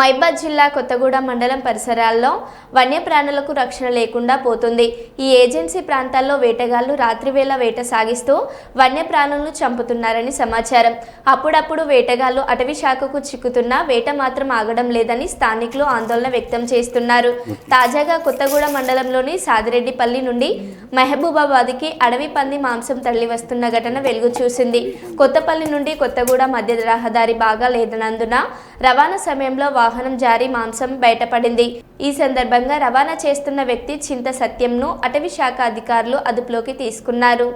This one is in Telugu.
మైబాద్ జిల్లా కొత్తగూడెం మండలం పరిసరాల్లో వన్యప్రాణులకు రక్షణ లేకుండా పోతుంది. ఈ ఏజెన్సీ ప్రాంతాల్లో వేటగాళ్ళు రాత్రివేళ వేట సాగిస్తూ వన్యప్రాణులను చంపుతున్నారని సమాచారం. అప్పుడప్పుడు వేటగాళ్ళు అటవీ శాఖకు చిక్కుతున్నా వేట మాత్రం ఆగడం లేదని స్థానికులు ఆందోళన వ్యక్తం చేస్తున్నారు. తాజాగా కొత్తగూడెం మండలంలోని సాదిరెడ్డిపల్లి నుండి మహబూబాబాద్కి అడవి పంది మాంసం తల్లి వస్తున్న ఘటన వెలుగు చూసింది. కొత్తపల్లి నుండి కొత్తగూడ మధ్య రహదారి బాగా లేదనందున రవాణా సమయంలో వాహనం జారి మాంసం బయటపడింది. ఈ సందర్భంగా రవాణా చేస్తున్న వ్యక్తి చింత సత్యంను అటవీ శాఖ అధికారులు అదుపులోకి తీసుకున్నారు.